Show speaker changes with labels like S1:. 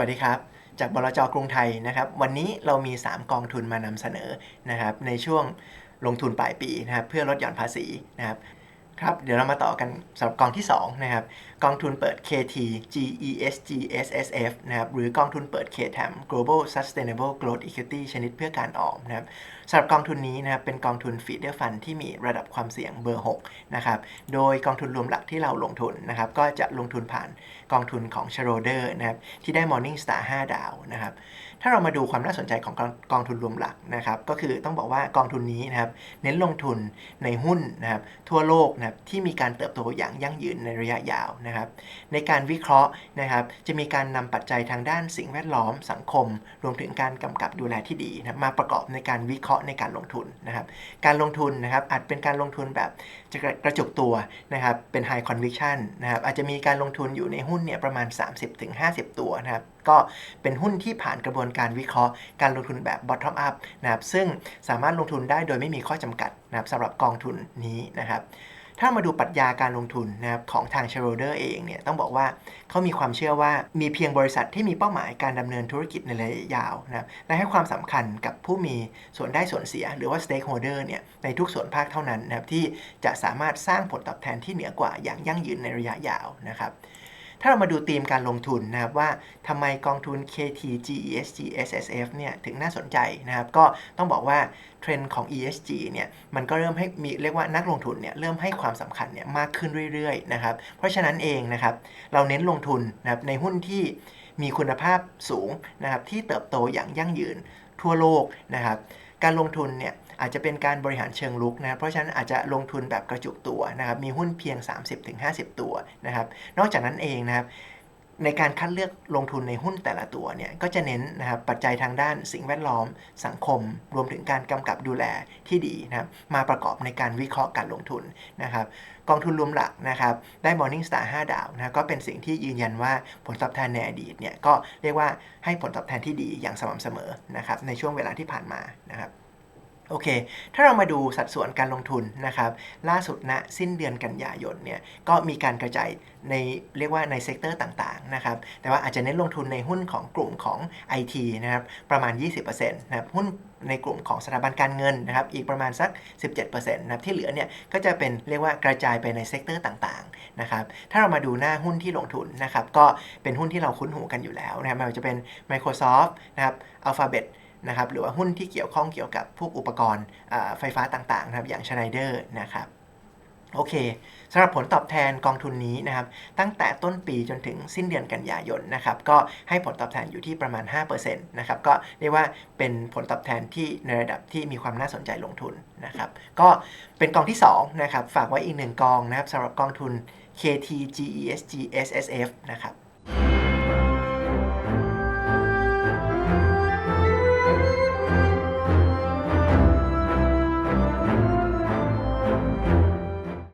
S1: วัสดีครับ จากบลจกรุงไทยนะครับ วันนี้เรามี 3 กองทุนมานำเสนอนะครับ ในช่วงลงทุนปลายปีนะครับ เพื่อลดหย่อนภาษีนะครับ ครับ เดี๋ยวเรามาต่อกันสำหรับกองที่ 2 นะครับ กองทุนเปิด KT GESG SSF นะครับ หรือกองทุนเปิด KTAM Global Sustainable Growth Equity ชนิดเพื่อการออมนะครับสำหรับกองทุนนี้นะครับ เป็นกองทุน Feeder Fund ที่มีระดับความเสี่ยงเบอร์ 6 นะครับ โดยกองทุนรวมหลักที่เราลงทุนนะครับ ก็จะลงทุนผ่านกองทุนของ Schroder นะครับ ที่ได้ Morningstar 5 ดาวนะครับ ถ้าเรามาดูความน่าสนใจของกองกองทุนรวมหลักนะครับ ก็คือต้องบอกว่ากองทุนนี้นะครับ เน้นลงทุนในหุ้นนะครับ ทั่วโลกนะครับที่มีการเติบโตอย่างยั่งยืนในระยะยาวนะครับ ในการวิเคราะห์นะครับ จะมีการนำปัจจัยทางด้านสิ่งแวดล้อมสังคม รวมถึงการกำกับดูแลที่ดีนะมาประกอบในการวิเคราะห์ในการลงทุนนะครับ การลงทุนนะครับอาจเป็นการลงทุนแบบจะกระจุกตัวนะครับเป็น high conviction นะครับอาจจะมีการลงทุนอยู่ในหุ้นเนี่ยประมาณ 30-50 ตัวนะครับก็เป็นหุ้นที่ผ่านกระบวนการวิเคราะห์การลงทุนแบบ bottom up นะครับซึ่งสามารถลงทุนได้โดยไม่มีข้อจำกัดนะครับสำหรับกองทุนนี้นะครับ ถ้ามาดูปรัชญาการลงทุนนะครับของทางเชโรเดอร์เองเนี่ยต้องบอกว่าเขามีความเชื่อว่ามีเพียงบริษัทที่มีเป้าหมายการดำเนินธุรกิจในระยะยาวนะครับและให้ความสำคัญกับผู้มีส่วนได้ส่วนเสีย หรือว่าสเต็กโฮเดอร์เนี่ยในทุกส่วนภาคเท่านั้นนะครับที่จะสามารถสร้างผลตอบแทนที่เหนือกว่าอย่างยั่งยืนในระยะยาวนะครับ ถ้าเรามาดูธีมการลงทุนนะครับว่าทำไมกองทุน KT GESG SSF เนี่ยถึงน่าสนใจนะครับ ก็ต้องบอกว่าเทรนด์ของ ESG เนี่ยมันก็เริ่มให้มีเรียกว่านักลงทุนเนี่ยเริ่มให้ความสำคัญเนี่ยมากขึ้นเรื่อยๆนะครับ เพราะฉะนั้นเองนะครับเราเน้นลงทุนนะครับในหุ้นที่มีคุณภาพสูงนะครับที่เติบโตอย่างยั่งยืนทั่วโลกนะครับ การลงทุนเนี่ยอาจจะเป็นการบริหารเชิงลุกนะเพราะฉะนั้นอาจจะลงทุนแบบกระจุกตัวนะครับมีหุ้นเพียง 30-50 ตัวนะครับนอกจากนั้นเองนะครับ ในการคัดเลือกลงทุนในหุ้นแต่ละตัวเนี่ยก็จะเน้นนะครับปัจจัยทางด้านสิ่งแวดล้อม สังคม รวมถึงการกำกับดูแลที่ดีนะครับมาประกอบในการวิเคราะห์การลงทุนนะครับกองทุนรวมหลักนะครับได้ Morningstar 5 ดาวนะก็เป็นสิ่งที่ยืนยันว่าผลตอบแทนในอดีตเนี่ยก็เรียกว่าให้ผลตอบแทนที่ดีอย่างสม่ำเสมอนะครับในช่วงเวลาที่ผ่านมานะครับ โอเค ถ้าเรามาดูสัดส่วนการลงทุนนะครับ ล่าสุดณนะสิ้นเดือนกันยายนเนี่ย ก็มีการกระจายในเรียกว่าในเซกเตอร์ต่างๆนะครับ แต่ว่าอาจจะเน้นลงทุนในหุ้นของกลุ่มของ IT นะครับ ประมาณ 20%นะครับ หุ้นในกลุ่มของสถาบันการเงินนะครับ อีกประมาณสัก 17%นะครับ ที่เหลือเนี่ย ก็จะเป็นเรียกว่ากระจายไปในเซกเตอร์ต่างๆนะครับ ถ้าเรามาดูหน้าหุ้นที่ลงทุนนะครับ ก็เป็นหุ้นที่เราคุ้นหูกันอยู่แล้วนะครับไม่ว่าจะเป็น Microsoft นะครับ Alphabet นะครับหรือว่าหุ้นที่เกี่ยวข้องเกี่ยวกับพวกอุปกรณ์ไฟฟ้าต่างๆนะครับอย่าง Schneider นะครับโอเคสำหรับผลตอบแทนกองทุนนี้นะครับ ตั้งแต่ต้นปีจนถึงสิ้นเดือนกันยายนนะครับ ก็ให้ผลตอบแทนอยู่ที่ประมาณ 5%นะครับ ก็เรียกว่าเป็นผลตอบแทนที่ในระดับที่มีความน่าสนใจลงทุนนะครับ ก็เป็นกองที่ 2 นะครับ ฝากไว้อีกหนึ่งกองนะครับสำหรับกองทุน KT GESG SSF นะครับ